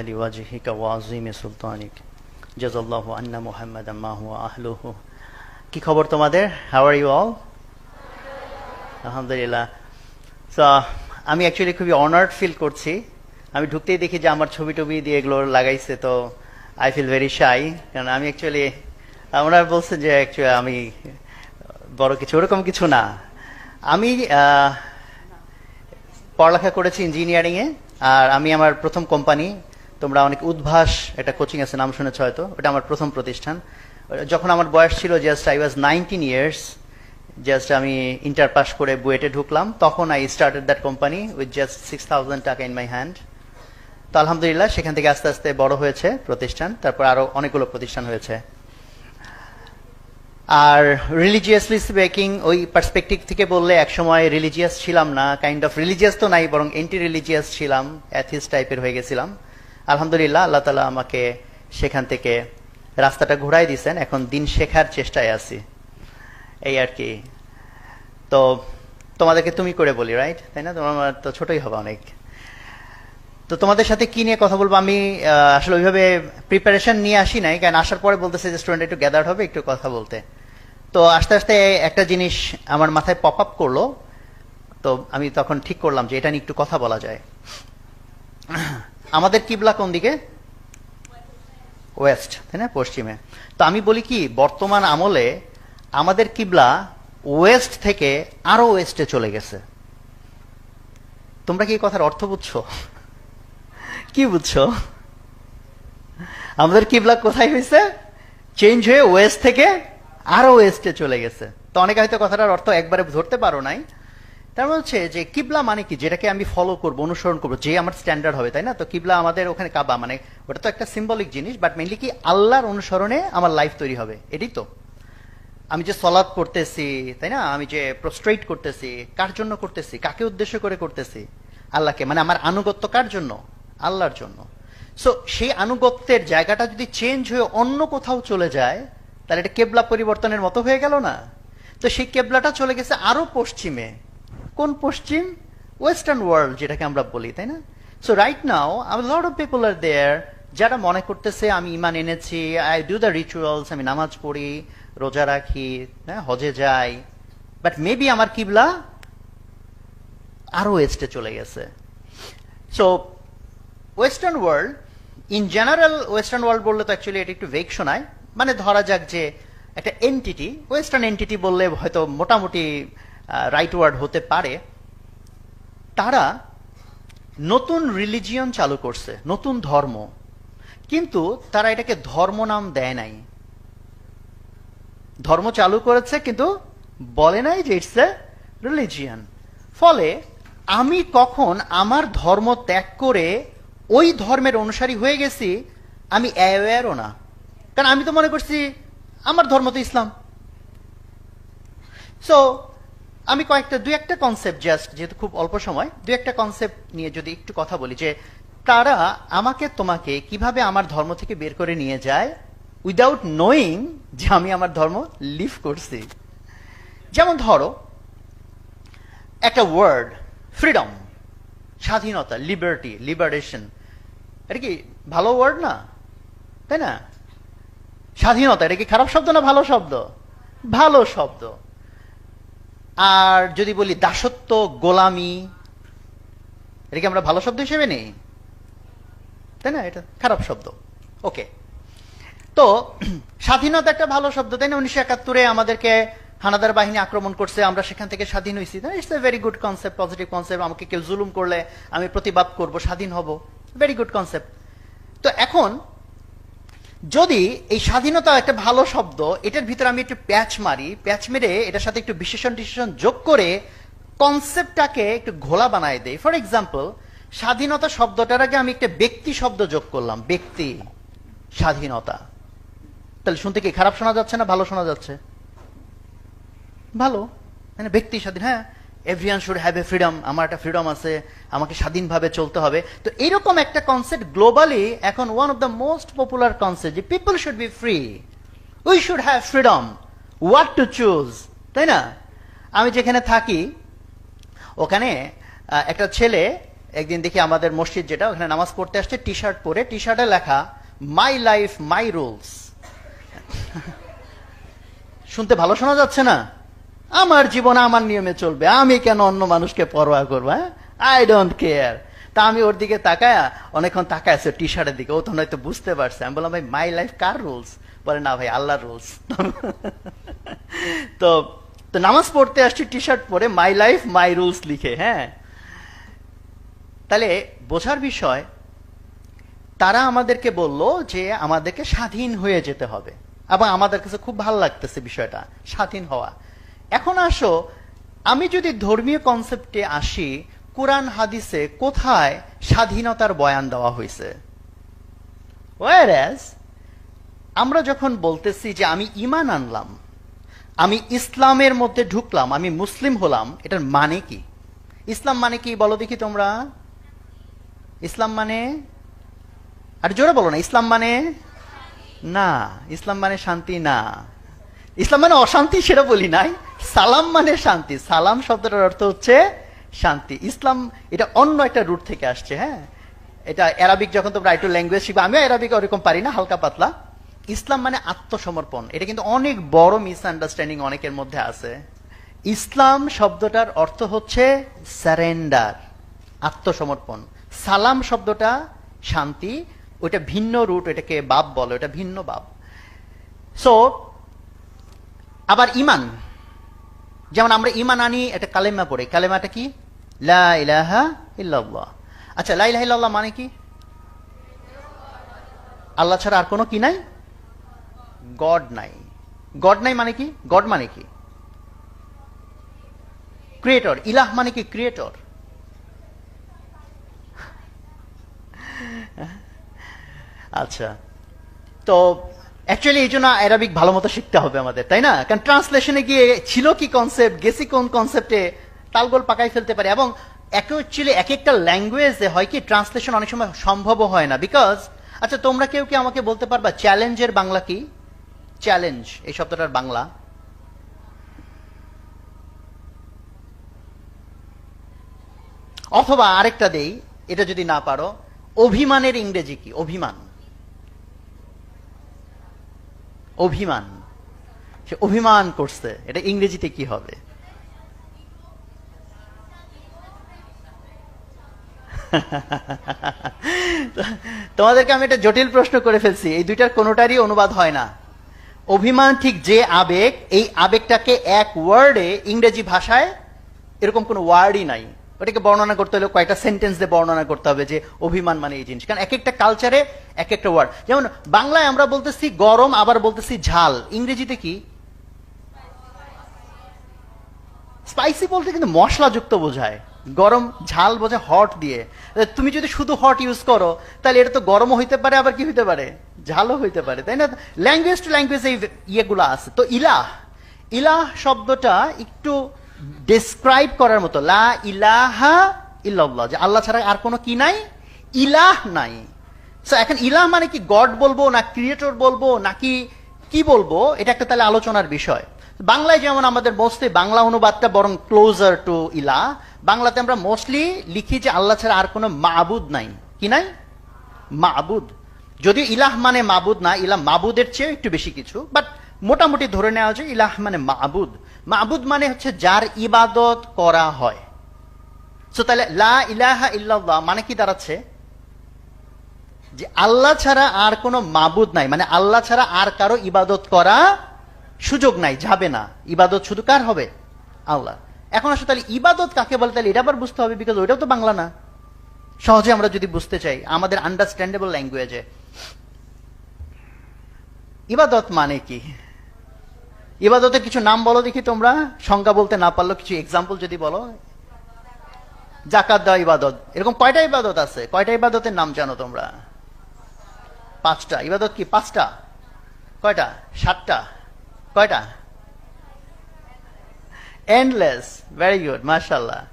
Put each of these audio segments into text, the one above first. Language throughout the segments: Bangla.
لوجهك وعظيم سلطانك جزا الله أن محمدا ما هو أهله কি খবর তোমাদের হাউ আর ইউ অল আলহামদুলিল্লাহ তো আমি অ্যাকচুয়ালি খুবই অনার্ড ফিল করছি আমি ঢুকতেই দেখি যে আমার ছবি টবি দিয়ে এগুলো লাগাইছে তো আই ফিল ভেরি শাই কারণ আমি অ্যাকচুয়ালি ওনারা বলছে যে অ্যাকচুয়ালি আমি বড় কিছু ওরকম কিছু না আমি আহ, পড়ালেখা করেছি ইঞ্জিনিয়ারিং এ আর আমি আমার প্রথম কোম্পানি তোমরা অনেক উদ্ভাস একটা কোচিং আছে নাম শুনেছ হয়তো, ওটা আমার প্রথম প্রতিষ্ঠান। যখন আমার বয়স ছিল just I was nineteen years just আমি ইন্টার পাস করে বুয়েটে ঢুকলাম, তখন I started that company with just six thousand টাকা ইন মাই হ্যান্ড তো আলহামদুলিল্লাহ, সেখান থেকে আস্তে আস্তে বড় হয়েছে প্রতিষ্ঠান, তারপর আরও অনেকগুলো প্রতিষ্ঠান হয়েছে। আর রিলিজিয়াসলি স্পিকিং ওই পার্সপেক্টিভ থেকে বললে একসময় রিলিজিয়াস ছিলাম না কাইন্ড অফ রিলিজিয়াস তো নাই, বরং এন্টি রিলিজিয়াস ছিলাম অ্যাথিস টাইপের হয়ে গেছিলাম। আলহামদুলিল্লাহ, আল্লাহ তালা আমাকে সেখান থেকে রাস্তাটা ঘুরাই দিয়েছেন এখন দিন শেখার চেষ্টায় আছি। এই আর কি। তো তোমাদেরকে তুমি করে বলি রাইট তাই না? তোমার তো ছোটই হবে অনেক। তো তোমাদের সাথে কি নিয়ে কথা বলব? আমি আসলে ওইভাবে প্রিপারেশন নিয়ে আসি নাই, কারণ আসার পরে বলতেছে যে স্টুডেন্ট একটু গ্যাদার হবে, একটু কথা বলতে। তো আস্তে আস্তে একটা জিনিস আমার মাথায় পপ আপ করল। তো আমি তখন ঠিক করলাম যে এটা নিয়ে একটু কথা বলা যায়। আমাদের কিবলা কোন দিকে? ওয়েস্ট, তাই না? পশ্চিমে। তো আমি বলি কি, বর্তমান আমলে আমাদের কিবলা ওয়েস্ট থেকে আরও ওয়েস্টে চলে গেছে। তোমরা কি কথার অর্থ বুঝছ? কি বুঝছ? আমাদের কিবলা কোথায় হয়েছে? চেঞ্জ হয়ে ওয়েস্ট থেকে আরও ওয়েস্টে চলে গেছে। তো অনেকে হয়তো কথাটার অর্থ একবারে ধরতে পারো নাই। তার মানে হচ্ছে যে কিবলা মানে কি? যেটাকে আমি ফলো করব, অনুসরণ করব, যে আমার স্ট্যান্ডার্ড হবে, তাই না? তো কিবলা আমাদের ওখানে কাবা মানে ওটা তো একটা সিম্বলিক জিনিস বাট মেনলি কি আল্লাহর অনুসরণে আমার লাইফ তৈরি হবে, এটাই তো। আমি যে সলাদ করতেছি, তাই না? আমি যে প্রস্ট্রেট করতেছি, কার জন্য করতেছি? কাকে উদ্দেশ্য করে করতেছি? আল্লাহকে মানে আমার আনুগত্য কার জন্য? আল্লাহর জন্য। সো সেই আনুগত্যের জায়গাটা যদি চেঞ্জ হয়ে অন্য কোথাও চলে যায়, তাহলে এটা কেবলা পরিবর্তনের মতো হয়ে গেল না? তো সেই কেবলাটা চলে গেছে আরও পশ্চিমে। কোন পশ্চিম ওয়েস্টার্ন ওয়ার্ল্ড যেটাকে আমরা বলি, তাই না? So right now lot of people are there যারা মনে করতেছে, আমি ইমান এনেছি আই ডু দ্য রিচুয়ালস আমি নামাজ পড়ি, রোজা রাখি হ্যাঁ হজে যাই। বাট মেবি আমার কিবলা আরও ওয়েস্টে চলে গেছে। So western world in general western world বললে তো অ্যাকচুয়ালি এটা একটু ভেগ শোনায়। মানে ধরা যাক যে একটা এন্টিটি ওয়েস্টার্ন এন্টিটি বললে হয়তো মোটামুটি রাইট ওয়ার্ড হতে পারে, তারা নতুন রিলিজিয়ন চালু করছে, নতুন ধর্ম, কিন্তু তারা এটাকে ধর্ম নাম দেয় নাই। ধর্ম চালু করেছে, কিন্তু বলে নাই যে ইটস এ রিলিজিয়ান ফলে আমি কখন আমার ধর্ম ত্যাগ করে ওই ধর্মের অনুসারী হয়ে গেছি, আমি অ্যাওয়ারও না। কারণ আমি তো মনে করছি, আমার ধর্ম তো ইসলাম। সো আমি কয়েকটা, দুই একটা কনসেপ্ট জাস্ট যেহেতু খুব অল্প সময়, দুই একটা কনসেপ্ট নিয়ে যদি একটু কথা বলি যে তারা আমাকে, তোমাকে কীভাবে আমার ধর্ম থেকে বের করে নিয়ে যায় উইদাউট নোয়িং যে আমি আমার ধর্ম লিভ করছি। যেমন ধরো, একটা ওয়ার্ড ফ্রিডম স্বাধীনতা লিবার্টি লিবারেশন এটা কি ভালো ওয়ার্ড না? তাই না? স্বাধীনতা, এটা কি খারাপ শব্দ না ভালো শব্দ? ভালো শব্দ। আর যদি বলি দাসত্ব, গোলামি, এটাকে আমরা ভালো শব্দ হিসেবে নেই। তাই না? এটা খারাপ শব্দ। ওকে। তো, স্বাধীনতা একটা ভালো শব্দ, তাই না? উনিশশো একাত্তরে আমাদেরকে হানাদার বাহিনী আক্রমণ করছে, আমরা সেখান থেকে স্বাধীন হয়েছি। It's a very good concept positive concept আমাকে কেউ জুলুম করলে আমি প্রতিবাদ করব, স্বাধীন হব। ভেরি গুড কনসেপ্ট তো এখন যদি এই স্বাধীনতা একটা ভালো শব্দ, এটার ভিতরে আমি একটু প্যাচ মারি, প্যাচ মেরে এটার সাথে একটু বিশেষণ টিশেষণ যোগ করে কনসেপ্টটাকে একটু ঘোলা বানায় দেয় ফর এক্সাম্পল স্বাধীনতা শব্দটার আগে আমি একটা ব্যক্তি শব্দ যোগ করলাম, ব্যক্তি, স্বাধীনতা। তাহলে শুনতে কি খারাপ শোনা যাচ্ছে না ভালো শোনা যাচ্ছে? ভালো। মানে ব্যক্তি স্বাধীন হ্যাঁ। Everyone should have a freedom আমার একটা ফ্রিডম আছে। আমাকে স্বাধীনভাবে চলতে হবে। তো এরকম একটা কনসেপ্ট গ্লোবালি এখন one of the most popular concept যে people should be free we should have freedom what to choose তাই না? আমি যেখানে থাকি, ওখানে একটা ছেলে, একদিন দেখি আমাদের মসজিদ যেটা, ওখানে নামাজ পড়তে আসছে টি শার্ট পরে। টি শার্টে লেখা মাই লাইফ মাই রুলস শুনতে ভালো শোনা যাচ্ছে না? আমার জীবন আমার নিয়মে চলবে। আমি কেন অন্য মানুষকে পরোয়া করব হ্যাঁ? আই ডোন্ট কেয়ার তা আমি ওর দিকে তাকায়, অনেকক্ষণ তাকায় আছে টি শার্টের দিকে। ও তো হয়তো বুঝতে পারছে। আমি বললাম, ভাই মাই লাইফ কার রুলস বলে, না, ভাই, আল্লাহর রুলস তো তো নামাজ পড়তে আসছি টি শার্ট পরে মাই লাইফ মাই রুলস লিখে হ্যাঁ? তাহলে বোঝার বিষয়, তারা আমাদেরকে বলল যে আমাদেরকে স্বাধীন হয়ে যেতে হবে। এবং আমাদের কাছে খুব ভালো লাগতেছে বিষয়টা, স্বাধীন হওয়া। এখন আসো, আমি যদি ধর্মীয় কনসেপ্টে আসি, কোরআন হাদিসে কোথায় স্বাধীনতার বয়ান দেওয়া হয়েছে? ওয়ারাস আমরা যখন বলতেছি যে আমি ইমান আনলাম, আমি ইসলামের মধ্যে ঢুকলাম, আমি মুসলিম হলাম, এটার মানে কি? ইসলাম মানে কি বলো দেখি তোমরা? ইসলাম মানে? আর জোরে বলো না, ইসলাম মানে? না, ইসলাম মানে শান্তি না। ইসলাম মানে অশান্তি সেটা বলি নাই। সালাম মানে শান্তি। সালাম শব্দটার অর্থ হচ্ছে শান্তি। ইসলাম এটা অন্য একটা রুট থেকে আসছে হ্যাঁ? এটা অ্যারাবিক যখন তোমরা একটু ল্যাঙ্গুয়েজ শিখবে, আমিও অ্যারাবিক ওরকম পারি না, হালকা পাতলা। ইসলাম মানে আত্মসমর্পণ। এটা কিন্তু অনেক বড় মিসআন্ডারস্ট্যান্ডিং অনেকের মধ্যে আছে। ইসলাম শব্দটার অর্থ হচ্ছে স্যারেন্ডার আত্মসমর্পণ। সালাম শব্দটা শান্তি, ওইটা ভিন্ন রুট এটাকে বাপ বলে ওটা ভিন্ন বাপ। সো আবার ইমান। যেমন আমরা ইমান আনি একটা কালেমা পড়ে। কালেমাটা কি? লা ইলাহা ইল্লাল্লাহ। আচ্ছা লা ইলাহা ইল্লাল্লাহ মানে কি? আল্লাহ ছাড়া আর কোনো কি নাই? গড নাই। গড নাই মানে কি? গড মানে কি? ক্রিয়েটর। ইলাহ মানে কি? ক্রিয়েটর। আচ্ছা তো অ্যাকচুয়ালি এই জন্য অ্যারাবিক ভালো মতো শিখতে হবে আমাদের, তাই না? কারণ ট্রান্সলেশনে গিয়ে ছিল কি কনসেপ্ট গেছি কোন কনসেপ্টে তালগোল পাকাই ফেলতে পারে। এবং অ্যাকচুয়ালি এক একটা ল্যাঙ্গুয়েজে হয় কি ট্রান্সলেশন অনেক সময় সম্ভবও হয় না। বিকজ আচ্ছা তোমরা কেউ কি আমাকে বলতে পারবা চ্যালেঞ্জের বাংলা কি? চ্যালেঞ্জ এই শব্দটার বাংলা। অথবা আরেকটা দেই, এটা যদি না পারো, অভিমানের ইংরেজি কি? অভিমান। অভিমান। সে অভিমান করছে, এটা ইংরেজিতে কি হবে? তোমাদেরকে আমি একটা জটিল প্রশ্ন করে ফেলছি, এই দুইটার কোনোটারই অনুবাদ হয় না। অভিমান ঠিক যে আবেগ, এই আবেগটাকে এক ওয়ার্ডে ইংরেজি ভাষায় এরকম কোনো ওয়ার্ডই নাই। ওটাকে বর্ণনা করতে হলে কয়েকটা সেন্টেন্স দিয়ে বর্ণনা করতে হবে যে অভিমান মানে এই জিনিস। কারণ এক একটা কালচারে এক একটা ওয়ার্ড যেমন বাংলায় আমরা বলতেছি গরম, আবার বলতেছি ঝাল। ইংরেজিতে কি? স্পাইসি বলতে কিন্তু মশলাযুক্ত বোঝায়। গরম ঝাল বোঝায় হট দিয়ে। তুমি যদি শুধু হট ইউজ করো, তাহলে এটা তো গরমও হইতে পারে, আবার কি হইতে পারে? ঝালও হইতে পারে, তাই না? ল্যাঙ্গুয়েজ টু ল্যাঙ্গুয়েজ এই ইয়েগুলো আছে। তো ইলাহ ইলাহ শব্দটা একটু ডেসক্রাইব করার মতো, লা ইলাহা ইল্লাল্লাহ, যে আল্লাহ ছাড়া আর কোনো কি নাই? ইলাহ নাই। এখন ইলাহ মানে কি গড বলব, না ক্রিয়েটর বলব, নাকি কি বলব? এটা একটা তাহলে আলোচনার বিষয়। বাংলায় যেমন আমাদের মোস্টলি বাংলা অনুবাদটা বরং ক্লোজার টু ইলা বাংলাতে আমরা মোস্টলি লিখি যে আল্লাহ ছাড়া আর কোনো মাবুদ নাই। কি নাই? মাবুদ। যদিও ইলাহ মানে মাবুদ না, ইলাহ মাবুদের চেয়ে একটু বেশি কিছু বাট মোটামুটি ধরে নেওয়া যায় ইলাহ মানে মাবুদ। মাবুদ মানে হচ্ছে যার ইবাদত করা হয়। তাহলে লা ইলাহা ইল্লাল্লাহ মানে কি দাঁড়াচ্ছে? যে আল্লাহ ছাড়া আর কোনো মাবুদ নাই। মানে আল্লাহ ছাড়া আর কারও ইবাদত করা সুযোগ নাই, যাবে না। ইবাদত শুধু কার হবে? আল্লাহ। এখন আসলে তাহলে ইবাদত কাকে বলে? তাহলে এটা আবার বুঝতে হবে বিকজ ওইটাও তো বাংলা না। সহজে আমরা যদি বুঝতে চাই, আমাদের আন্ডারস্ট্যান্ডেবল ল্যাঙ্গুয়েজে ইবাদত মানে কি? ইবাদতের কিছু নাম বলো দেখি তোমরা। সংজ্ঞা বলতে না পারল কিছু এক্সাম্পল যদি বলো। জাকাত দেওয়া ইবাদত। এরকম কয়টা ইবাদত আছে? কয়টা ইবাদতের নাম জানো তোমরা? পাঁচটা। ইবাদত কি? পাঁচটা? কয়টা? সাতটা? কয়টা? এন্ডলেস ভেরি গুড মার্শাল্লাহ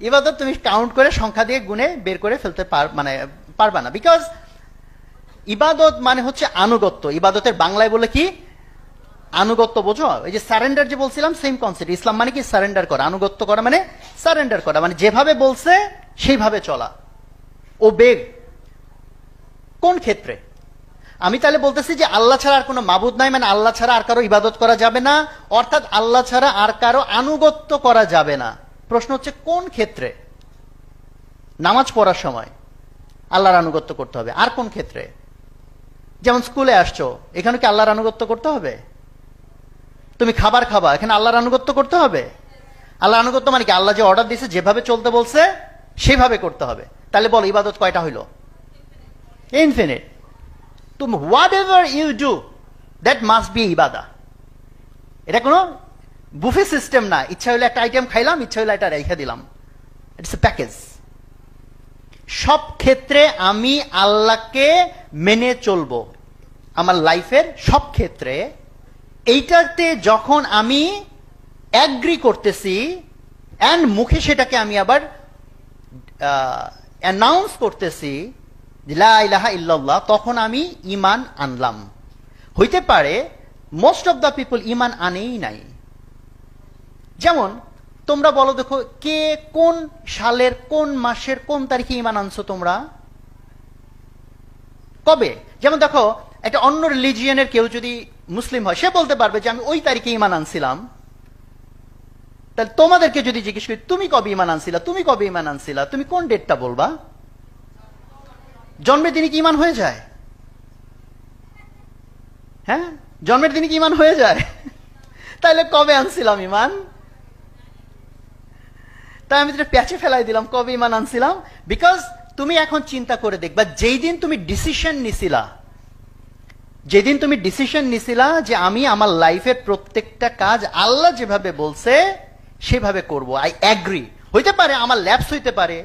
ইবাদত তুমি কাউন্ট করে সংখ্যা দিয়ে গুনে বের করে ফেলতে পার মানে পারবা না। বিকজ ইবাদত মানে হচ্ছে আনুগত্য। ইবাদতের বাংলায় বলে কি? আনুগত্য বোঝো। এই যে সারেন্ডার যে বলছিলাম সেম কনসেপ্ট ইসলাম মানে কি? সারেন্ডার করা। আনুগত্য করা মানে সারেন্ডার করা। মানে যেভাবে বলছে, সেইভাবে চলা। ও বেগ। কোন ক্ষেত্রে? আমি তাহলে বলতেছি যে আল্লাহ ছাড়া আর কোনো মাবুদ নাই মানে আল্লাহ ছাড়া আর কারও ইবাদত করা যাবে না। অর্থাৎ আল্লাহ ছাড়া আর কারও আনুগত্য করা যাবে না। প্রশ্ন হচ্ছে, কোন ক্ষেত্রে? নামাজ পড়ার সময় আল্লাহর আনুগত্য করতে হবে। আর কোন ক্ষেত্রে? যেমন স্কুলে আসছো, এখানে কি আল্লাহর আনুগত্য করতে হবে? তুমি খাবার খাবা, এখানে আল্লাহর আনুগত্য করতে হবে। আল্লাহ আনুগত্য মানে কি? আল্লাহ যে অর্ডার দিয়েছে, যেভাবে চলতে বলছে, সেভাবে করতে হবে। তাহলে বল, ইবাদত কয়টা হইল? ইনফিনিট তুমি whatever you do that must be ইবাদা এটা কোনো বুফে সিস্টেম না। ইচ্ছা হলে একটা আইটেম খাইলাম, ইচ্ছা হলে একটা রেখে দিলাম। ইটস এ প্যাকেজ সব ক্ষেত্রে আমি আল্লাহকে মেনে চলবো। আমার লাইফের সব ক্ষেত্রে এইটাতে যখন আমি অ্যাগ্রি করতেছি অ্যান্ড মুখে সেটাকে আমি আবার অ্যানাউন্স করতেছি ইলাহা ইল্লাল্লাহ, তখন আমি ইমান আনলাম। হইতে পারে মোস্ট অফ দ্য পিপল ইমান আনেই নাই। যেমন, তোমরা বলো দেখো, কে কোন সালের, কোন মাসের, কোন তারিখে ইমান আনছো তোমরা? কবে? যেমন দেখো, একটা অন্য রিলিজিয়নের কেউ যদি মুসলিম হয়, সে বলতে পারবে যে আমি ওই তারিখে ইমান আনছিলাম। তাহলে তোমাদেরকে যদি জিজ্ঞেস করি, তুমি কবে ইমান আনছিলা? তুমি কবে ইমান আনছিলা? তুমি কোন ডেটটা বলবা? জন্মের দিনে কি ইমান হয়ে যায়? হ্যাঁ? জন্মের দিনে কি ইমান হয়ে যায়? তাহলে কবে আনছিলাম ইমান তাই আমি যেটা প্যাচে ফেলাই দিলাম, কবে ইমান আনছিলাম? বিকজ তুমি এখন চিন্তা করে দেখবা, যেই দিন তুমি ডিসিশন নিছিলা যেদিন তুমি ডিসিশন নিছিলা যে আমি আমার লাইফের প্রত্যেকটা কাজ আল্লাহ যেভাবে বলছে, সেভাবে করব। আই অ্যাগ্রি হইতে পারে, আমার ল্যাপস হইতে পারে,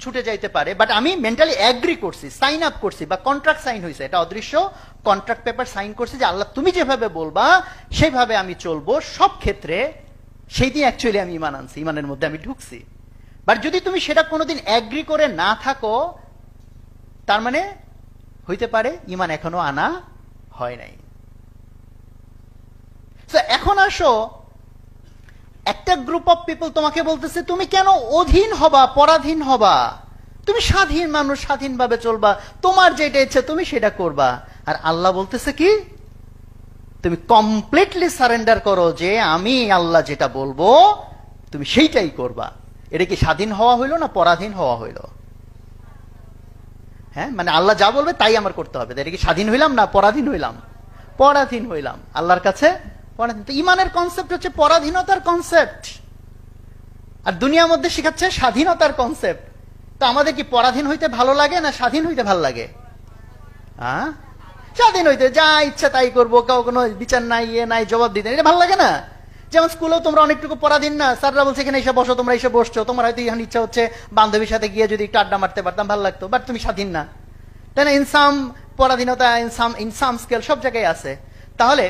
ছুটে যাইতে পারে বাট আমি মেন্টালি অ্যাগ্রি করছি সাইন আপ করছি, বা কন্ট্রাক্ট সাইন হয়েছে এটা অদৃশ্য। কন্ট্রাক্ট পেপার সাইন করছি যে আল্লাহ তুমি যেভাবে বলবা, সেভাবে আমি চলবো। সব ক্ষেত্রে সেই দিন অ্যাকচুয়ালি আমি ইমান আনছি ইমানের মধ্যে আমি ঢুকছি। বাট যদি তুমি সেটা কোনোদিন অ্যাগ্রি করে না থাকো, তার মানে হইতে পারে, ইমান এখনও আনা হয় নাই। এখন আসো, একটা গ্রুপ অফ পিপল তোমাকে বলতেছে, তুমি কেন অধীন হবা, পরাধীন হবা? তুমি স্বাধীন মানুষ, স্বাধীনভাবে চলবা। তোমার যেটা ইচ্ছে, তুমি সেটা করবা। আর আল্লাহ বলতেছে কি? তুমি কমপ্লিটলি সারেন্ডার করো যে আমি আল্লাহ যেটা বলব, তুমি সেইটাই করবা। এটা কি স্বাধীন হওয়া হইল না পরাধীন হওয়া হইল? হ্যাঁ? মানে আল্লাহ যা বলবে তাই আমার করতে হবে। এটা কি স্বাধীন হইলাম না পরাধীন হইলাম? পরাধীন হইলাম। আল্লাহর কাছে পরাধীন। তো ইমানের কনসেপ্ট হচ্ছে পরাধীনতার কনসেপ্ট আর দুনিয়ার মধ্যে শেখাচ্ছে স্বাধীনতার কনসেপ্ট তো আমাদের কি পরাধীন হইতে ভালো লাগে না স্বাধীন হইতে ভালো লাগে? হ্যাঁ? স্বাধীন হইতে যা ইচ্ছা তাই করব কাউ কোনো বিচার নাই ইয়ে নাই, জবাব দিতে এটা ভালো লাগে না? যেমন স্কুলেও তোমরা অনেকটুকু পরাধীন না, স্যাররা বলছে, এখানে এসে বসো, তোমরা এসে বসছো। তোমার হয়তো এখন ইচ্ছা হচ্ছে বান্ধবীর সাথে গিয়ে যদি একটু আড্ডা মারতে পারতাম, ভালো লাগতো। বাট তুমি স্বাধীন না। তাই না, ইনসাম পরাধীনতা, ইনসাম ইনসাম স্কেল সব জায়গায় আছে। তাহলে,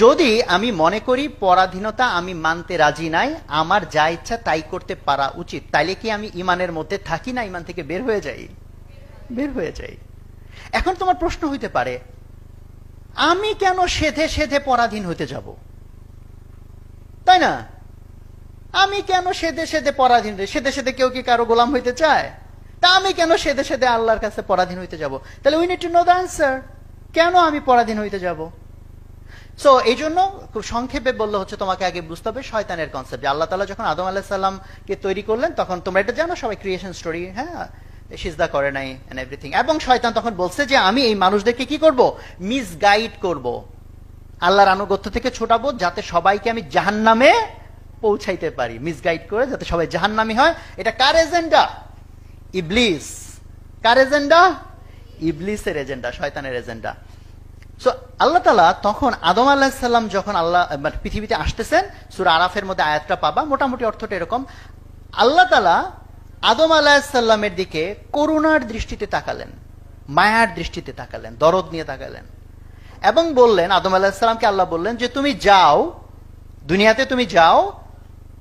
যদি আমি মনে করি পরাধীনতা আমি মানতে রাজি নাই, আমার যা ইচ্ছা তাই করতে পারা উচিত, তাইলে কি আমি ইমানের মধ্যে থাকি না, ইমান থেকে বের হয়ে যাই? বের হয়ে যাই। এখন তোমার প্রশ্ন হইতে পারে, আমি কেন সেধে সেধে পরাধীন হতে যাব? তাই না? আমি কেন সেদে সেদে পরাধীন রে? সেদে সেদে কেউ কি কারও গোলাম হইতে চায়? তা আমি কেন সেদে সেদে আল্লাহর কাছে পরাধীন হইতে যাব? তাহলে we need to know the answer কেন আমি পরাধীন হইতে যাব? সো এই জন্য খুব সংক্ষেপে বললে হচ্ছে তোমাকে আগে বুঝতে হবে শয়তানের কনসেপ্ট আল্লাহ তালা যখন আদম আলাহ সাল্লামকে তৈরি করলেন, তখন তোমরা এটা জানো, সবাই ক্রিয়েশন স্টোরি হ্যাঁ? সিজদা করে নাই এভরিথিং এবং শয়তান তখন বলছে যে আমি এই মানুষদেরকে কি করব? মিসগাইড করব। আল্লাহর আনুগত্য থেকে ছোটাবো যাতে সবাইকে আমি জাহান্নামে পৌঁছাইতে পারি। মিসগাইড করে যাতে সবাই জাহান জাহান্নামি হয়। এটা কার এজেন্ডা ইবলিস। কার এজেন্ডা ইবলিসের এজেন্ডা শয়তানের এজেন্ডা সো আল্লাহ তালা তখন আদম আলাহিসাল্লাম যখন আল্লাহ মানে পৃথিবীতে আসতেছেন, সুরা আরাফের মধ্যে আয়াতটা পাবা, মোটামুটি অর্থটা এরকম। আল্লাহ তালা আদম আলাহিসাল্লামের দিকে করুণার দৃষ্টিতে তাকালেন, মায়ার দৃষ্টিতে তাকালেন, দরদ নিয়ে তাকালেন। এবং বললেন, আদম আলাহিসাল্লামকে আল্লাহ বললেন যে তুমি যাও, দুনিয়াতে তুমি যাও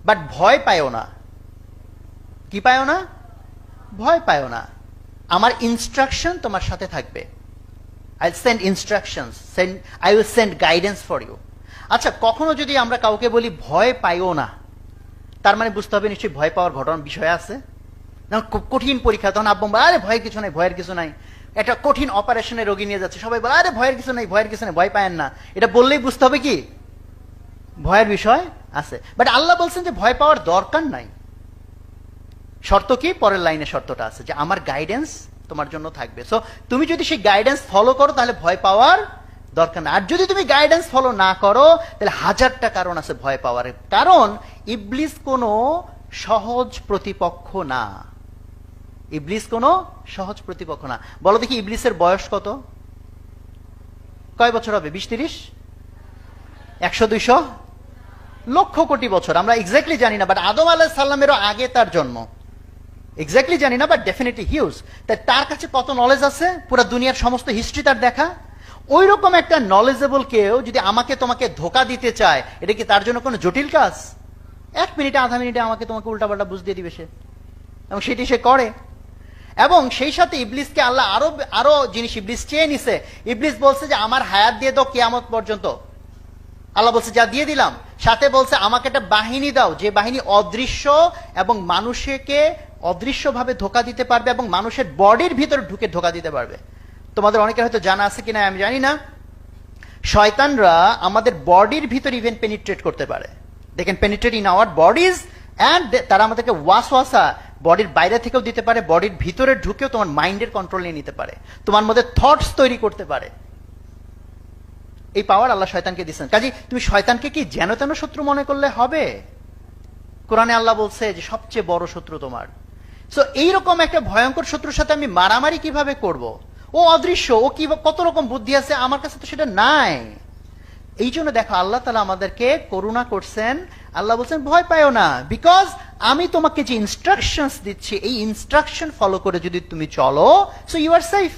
বাট ভয় পায়ও না। কি পায়ও না? ভয় পায়ও না। আমার ইনস্ট্রাকশন তোমার সাথে থাকবে। I send instructions send I will send guidance for you আচ্ছা কখনো যদি আমরা কাউকে বলি ভয় পাইও না, তার মানে বুঝতে হবে নিশ্চয়ই ভয় পাওয়ার ঘটনার বিষয় আছে? কঠিন পরীক্ষা, তখন আব্বা আরে, ভয়ের কিছু নাই, ভয়ের কিছু নাই। একটা কঠিন অপারেশনে রোগী নিয়ে যাচ্ছে। সবাই বলে, আরে, ভয়ের কিছু নাই, ভয়ের কিছু নাই, ভয় পায়েন না। এটা বললেই বুঝতে হবে কি? ভয়ের বিষয় আছে। বাট আল্লাহ বলছেন যে ভয় পাওয়ার দরকার নাই। শর্ত কি? পরের লাইনে শর্তটা আছে যে আমার গাইডেন্স তোমার জন্য থাকবে। সো তুমি যদি সেই গাইডেন্স ফলো করো, তাহলে ভয় পাওয়ার দরকার না আর যদি তুমি গাইডেন্স ফলো না করো, তাহলে হাজারটা কারণ আছে ভয় পাওয়ার কারণ, ইবলিস কোনো সহজ প্রতিপক্ষ না। ইবলিস কোনো সহজ প্রতিপক্ষ না। বলো দেখি ইবলিসের বয়স কত? কয় বছর হবে? বিশ তিরিশ? একশো দুইশো? লক্ষ কোটি বছর। আমরা এক্স্যাক্টলি জানি না বাট আদম আলাহ সাল্লামেরও আগে তার জন্ম। এক্স্যাক্টলি জানি না বাট ডেফিনেটলি হিউজ তাই তার কাছে কত নলেজ আছে? পুরো দুনিয়ার সমস্ত হিস্ট্রি তার দেখা। ওই রকম একটা নলেজেবল কেউ যদি আমাকে তোমাকে ধোকা দিতে চায়, এটা কি তার জন্য কোনো জটিল কাজ? এক মিনিটে, আধা মিনিটে আমাকে তোমাকে উল্টাপাল্টা বুঝ দিয়ে দিবে সে। এবং সেটি সে করে। এবং সেই সাথে ইবলিসকে আল্লাহ আরও আরও জিনিস ইবলিস চেয়ে নিছে। ইবলিস বলছে যে, আমার হায়াত দিয়ে দাও কেয়ামত পর্যন্ত। আল্লাহ বলছে, যা দিয়ে দিলাম। সাথে বলছে, আমাকে একটা বাহিনী দাও, যে বাহিনী অদৃশ্য এবং মানুষকে অদৃশ্যভাবে ধোকা দিতে পারবে এবং মানুষের বডির ভিতরে ঢুকে ধোকা দিতে পারবে। তোমাদের অনেকের হয়তো জানা আছে কিনা, আমি জানি না। শয়তানরা আমাদের বডির ভিতর ইভেন পেনিট্রেট করতে পারে। দেখেন penetrate in our bodies and তারা আমাদেরকে ওয়াস ওয়াসা বডির বাইরে থেকেও দিতে পারে, বডির ভিতরে ঢুকেও তোমার মাইন্ডের কন্ট্রোল নিয়ে নিতে পারে। তোমার মধ্যে থটস তৈরি করতে পারে। এই পাওয়ার আল্লাহ শয়তানকে দিচ্ছেন কাজে তুমি শয়তানকে কি যেন তেন শত্রু মনে করলে হবে? কোরআনে আল্লাহ বলছে যে সবচেয়ে বড় শত্রু তোমার। সো এইরকম একটা ভয়ঙ্কর শত্রুর সাথে আমি মারামারি কীভাবে করব। ও অদৃশ্য, ও কি, কত রকম বুদ্ধি আছে? আমার কাছে তো সেটা নাই। এই জন্য দেখো আল্লাহ তালা আমাদেরকে করুণা করছেন। আল্লাহ বলছেন, ভয় পাইও না বিকজ আমি তোমাকে যে ইনস্ট্রাকশনস দিচ্ছি, এই ইনস্ট্রাকশন ফলো করে যদি তুমি চলো সো ইউ আর সেফ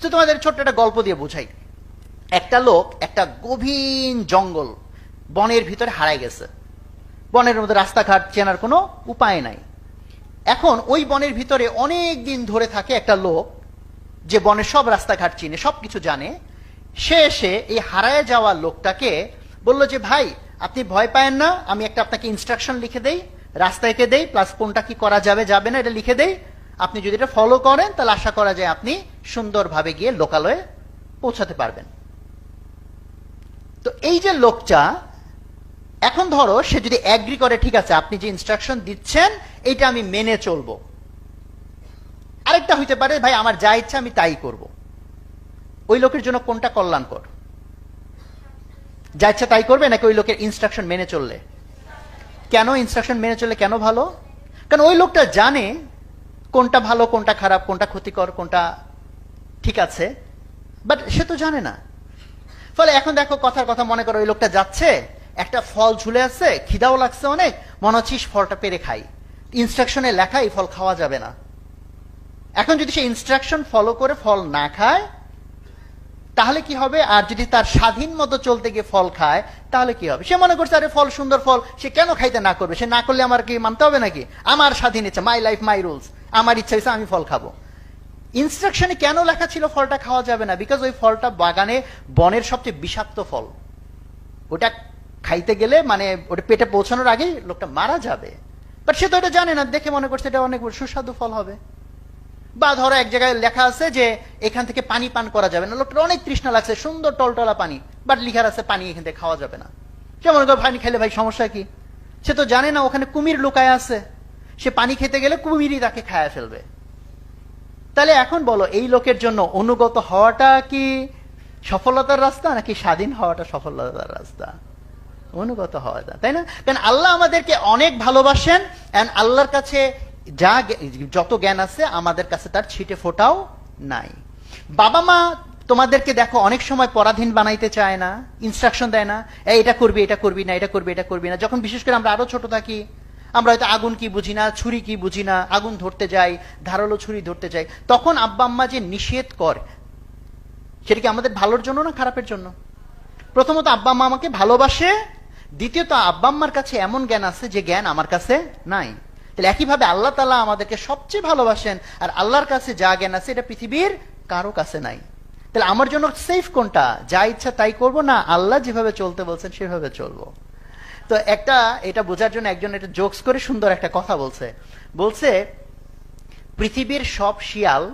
তো তোমাদের ছোট্ট একটা গল্প দিয়ে বোঝাই। একটা লোক একটা গভীর জঙ্গল, বনের ভিতরে হারায় গেছে। বনের মধ্যে রাস্তাঘাট চেনার কোনো উপায় নাই। এখন ওই বনের ভিতরে অনেক দিন ধরে থাকে একটা লোক, যে বনের সব রাস্তাঘাট চিনে, সবকিছু জানে। সে এসে এই হারায় যাওয়া লোকটাকে বলল যে, ভাই, আপনি ভয় পায়েন না, আমি একটা আপনাকে ইনস্ট্রাকশন লিখে দেই, রাস্তায় এঁকে দেই প্লাস কোনটা কি করা যাবে যাবে না, এটা লিখে দেই। আপনি যদি এটা ফলো করেন, তাহলে আশা করা যায় আপনি সুন্দরভাবে গিয়ে লোকালয়ে পৌঁছাতে পারবেন। তো এই যে লোকটা, এখন ধরো সে যদি অ্যাগ্রি করে, ঠিক আছে, আপনি যে ইনস্ট্রাকশন দিচ্ছেন, এইটা আমি মেনে চলবো। আরেকটা হইতে পারে, ভাই, আমার যা ইচ্ছা আমি তাই করব। ওই লোকের জন্য কোনটা কল্যাণকর? যা ইচ্ছা তাই করবে, নাকি ওই লোকের ইনস্ট্রাকশন মেনে চললে? কেন ইনস্ট্রাকশন মেনে চললে কেন ভালো? কারণ ওই লোকটা জানে কোনটা ভালো, কোনটা খারাপ, কোনটা ক্ষতিকর, কোনটা ঠিক আছে বাট সে তো জানে না। ফলে এখন দেখো কথার কথা মনে করো, ওই লোকটা যাচ্ছে, একটা ফল ঝুলে আছে, খিদাও লাগছে অনেক, মনে হচ্ছে ফলটা পেরে খাই। ইনস্ট্রাকশনে লেখা, এই ফল খাওয়া যাবে না। এখন যদি সে ইনস্ট্রাকশন ফলো করে, ফল না খায় তাহলে কি হবে? আর যদি তার স্বাধীন মতো চলতে গিয়ে ফল খায়, তাহলে কি হবে? সে মনে করছে, আরে, ফল সুন্দর ফল, সে কেন খাইতে না করবে? সে না করলে আমার কি মানতে হবে নাকি? আমার স্বাধীন ইচ্ছা মাই লাইফ মাই রুলস আমার ইচ্ছা হয়েছে আমি ফল খাব। ইনস্ট্রাকশনে কেন লেখা ছিল ফলটা খাওয়া যাবে না? বিকজ ওই ফলটা বাগানে বনের সবচেয়ে বিষাক্ত ফল। ওটা খাইতে গেলে মানে ওটা পেটে পৌঁছানোর আগেই লোকটা মারা যাবে। বাট সে তো এটা জানে না, দেখে মনে করছে এটা অনেক সুস্বাদু ফল হবে। বা ধরো এক জায়গায় লেখা আছে যে এখান থেকে পানি পান করা যাবে না। লোকটার অনেক তৃষ্ণা লাগছে, সুন্দর টলটলা পানি বাট লিখার আছে পানি এখান থেকে খাওয়া যাবে না। মনে করে, পানি খেলে ভাই সমস্যা কি? সে তো জানে না, ওখানে কুমির লুকায় আছে। সে পানি খেতে গেলে কুমিরই তাকে খায়া ফেলবে। তাহলে এখন বলো, এই লোকের জন্য অনুগত হওয়াটা কি সফলতার রাস্তা, নাকি স্বাধীন হওয়াটা সফলতার রাস্তা? অনুগত হওয়াটা, তাই না? কারণ আল্লাহ আমাদেরকে অনেক ভালোবাসেন এন্ড আল্লাহর কাছে যা যত জ্ঞান আছে, আমাদের কাছে তার ছিটে ফোটাও নাই। বাবা মা তোমাদেরকে দেখো, অনেক সময় পরাধীন বানাইতে চায় না ইনস্ট্রাকশন দেয় না এটা করবি এটা করবি না, এটা করবি এটা করবি না। যখন বিশেষ করে আমরা আরও ছোট থাকি, আমরা হয়তো আগুন কি বুঝি না, ছুরি কি বুঝি না, আগুন ধরতে যাই, ধারালো ছুরি ধরতে যাই, তখন আব্বা আম্মা যে নিষেধ করে, সেটা কি আমাদের ভালোর জন্য না খারাপের জন্য? প্রথমত আব্বা আম্মা আমাকে ভালোবাসে, দ্বিতীয়ত আব্বা আম্মার কাছে এমন জ্ঞান আছে যে জ্ঞান আমার কাছে নাই। তাহলে একইভাবে আল্লাহ তালা আমাদেরকে সবচেয়ে ভালোবাসেন আর আল্লাহর কাছে যা জ্ঞান আছে এটা পৃথিবীর কারও কাছে নাই। তাহলে আমার জন্য সেফ কোনটা? যা ইচ্ছা তাই করব না আল্লাহ যেভাবে চলতে বলছেন সেভাবে চলবো। তো একটা, এটা বোঝার জন্য একজন এটা জোকস করে সুন্দর একটা কথা বলছে। বলছে, পৃথিবীর সব শিয়াল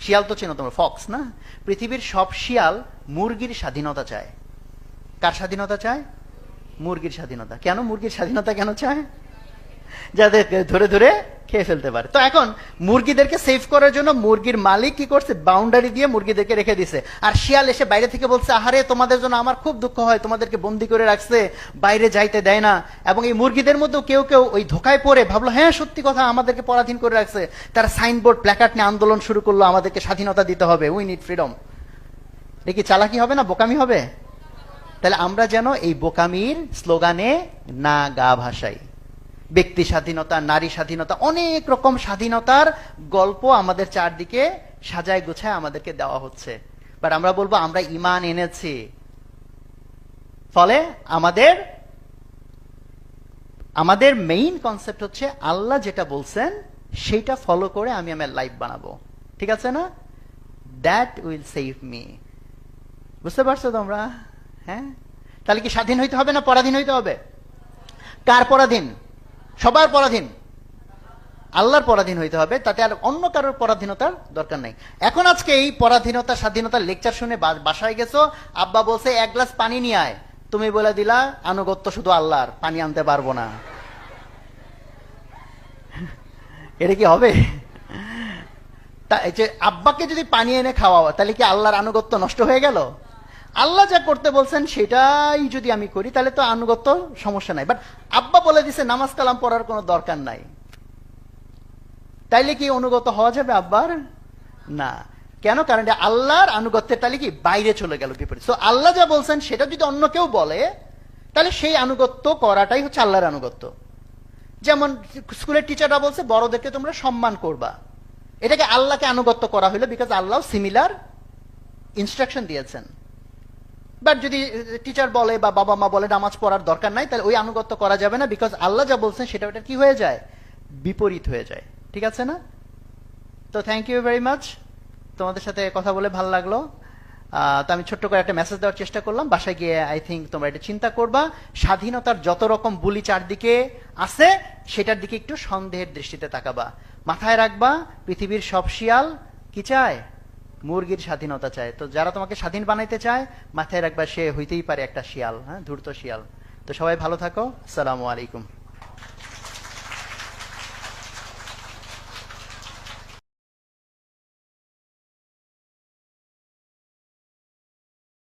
শিয়াল তো চেনো তোমরা ফক্স না? পৃথিবীর সব শিয়াল মুরগির স্বাধীনতা চায়। কার স্বাধীনতা চায়? মুরগির স্বাধীনতা। কেন মুরগির স্বাধীনতা কেন চায়? যাদের ধরে ধরে খেয়ে ফেলতে পারে। তো এখন মুরগিদেরকে সেভ করার জন্য মুরগির মালিক কি করছে? বাউন্ডারি দিয়ে মুরগিদেরকে রেখে দিছে। আর শিয়াল এসে বাইরে থেকে বলছে, আহারে, তোমাদের জন্য আমার খুব দুঃখ হয়, তোমাদেরকে বন্দি করে রাখছে, বাইরে যাইতে দেয় না। এবং এই মুরগিদের মধ্যেও কেউ কেউ ওই ধোকায় পড়ে ভাবলো হ্যাঁ সত্যি কথা, আমাদেরকে পরাধীন করে রাখছে। তারা সাইনবোর্ড প্ল্যাকার্ড নিয়ে আন্দোলন শুরু করল, আমাদেরকে স্বাধীনতা দিতে হবে উই নিড ফ্রিডম এটা কি চালাকি হবে না বোকামি হবে? তাহলে আমরা যেন এই বোকামির স্লোগানে না গা ভাসাই। ব্যক্তি স্বাধীনতা, নারী স্বাধীনতা, অনেক রকম স্বাধীনতার গল্প আমাদের চারদিকে সাজায় গোছায় আমাদেরকে দেওয়া হচ্ছে। বাট আমরা বলব, আমরা ইমান এনেছি। ফলে আমাদের আমাদের মেইন কনসেপ্ট হচ্ছে, আল্লাহ যেটা বলছেন, সেইটা ফলো করে আমি আমার লাইফ বানাবো। ঠিক আছে না? দ্যাট উইল সেভ মি বুঝতে পারছ তোমরা? হ্যাঁ? তাহলে কি স্বাধীন হইতে হবে না পরাধীন হইতে হবে? কার পরাধীন? সবার পরাধীন। আল্লাহর পরাধীন হইতে হবে, তাতে আর অন্য কারোর পরাধীনতার দরকার নাই। এখন আজকে এই পরাধীনতা, স্বাধীনতার লেকচার শুনে বাসায় গেছো, আব্বা বলছে, এক গ্লাস পানি নিয়ে আয়। তুমি বলে দিলা, আনুগত্য শুধু আল্লাহর, পানি আনতে পারব না। এটা কি হবে? তা এই যে আব্বাকে যদি পানি এনে খাওয়া তাহলে কি আল্লাহর আনুগত্য নষ্ট হয়ে গেল? আল্লাহ যা করতে বলছেন সেটাই যদি আমি করি, তাহলে তো আনুগত্য সমস্যা নাই। বাট আব্বা বলে দিছে, নামাজ কালাম পড়ার কোনো দরকার নাই। তাইলে কি অনুগত হওয়া যাবে আব্বার? না। কেন? কারণ আল্লাহর আনুগত্যের তাহলে কি বাইরে চলে গেল বিপরীত। আল্লাহ যা বলছেন সেটা যদি অন্য কেউ বলে, তাহলে সেই আনুগত্য করাটাই হচ্ছে আল্লাহর আনুগত্য। যেমন স্কুলের টিচাররা বলছে, বড়দেরকে তোমরা সম্মান করবা। এটাকে আল্লাহকে আনুগত্য করা হলো বিকজ আল্লাহ সিমিলার ইনস্ট্রাকশন দিয়েছেন। বাট যদি টিচার বলে বা বাবা মা বলে নামাজ পড়ার দরকার নাই, তাহলে ওই আনুগত্য করা যাবে না বিকজ আল্লাহ যা বলছেন সেটা ওটা কি হয়ে যায়? বিপরীত হয়ে যায়। ঠিক আছে না? তো থ্যাংক ইউ ভেরি মাচ তোমাদের সাথে কথা বলে ভালো লাগল। তো আমি ছোট্ট করে একটা মেসেজ দেওয়ার চেষ্টা করলাম। বাসায় গিয়ে আই থিঙ্ক তোমরা এটা চিন্তা করবা। স্বাধীনতার যত রকম বুলি চারদিকে আছে, সেটার দিকে একটু সন্দেহের দৃষ্টিতে তাকাবা। মাথায় রাখবা, পৃথিবীর সব শিয়াল কি চায়? মুরগির স্বাধীনতা চায়। তো যারা তোমাকে স্বাধীন বানাইতে চায়, মাথায় রাখবা সে হইতেই পারে একটা শিয়াল হ্যাঁ ধূর্ত শিয়াল। তো সবাই ভালো থাকো। আসসালামু আলাইকুম।